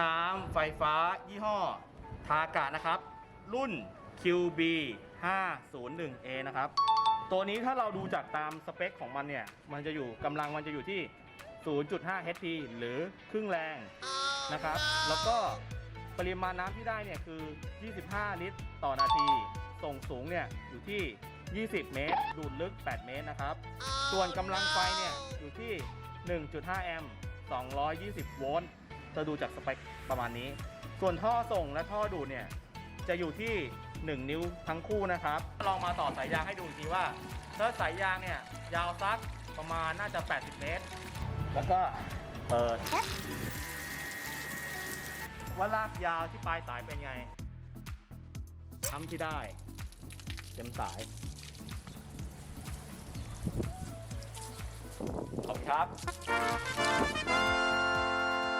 น้ำไฟฟ้ายี่ห้อทากะนะครับ รุ่น QB 501A นะครับ ตัวนี้ถ้าเราดูจากตามสเปคของมันเนี่ย มันจะอยู่กำลังมันจะอยู่ที่ 0.5 HP หรือครึ่งแรงนะครับ แล้วก็ปริมาณน้ำที่ได้เนี่ยคือ 25 ลิตรต่อนาที ส่งสูงเนี่ยอยู่ที่ 20 เมตร ดูดลึก 8 เมตรนะครับ ส่วนกำลังไฟเนี่ยอยู่ที่ 1.5 แอมป์ 220 โวลต์ จะดูจากสเปคประมาณนี้ ส่วนท่อส่งและท่อดูดเนี่ยจะอยู่ที่ 1 นิ้วทั้งคู่นะครับ ลองมาต่อสายยางให้ดูอีกทีว่าถ้าสายยางเนี่ยยาวสักประมาณน่าจะ 80 เมตร แล้วก็เปิดว่าลากยาวที่ปลายสายเป็นไงทำที่ได้ เต็มสาย ขอบคุณครับ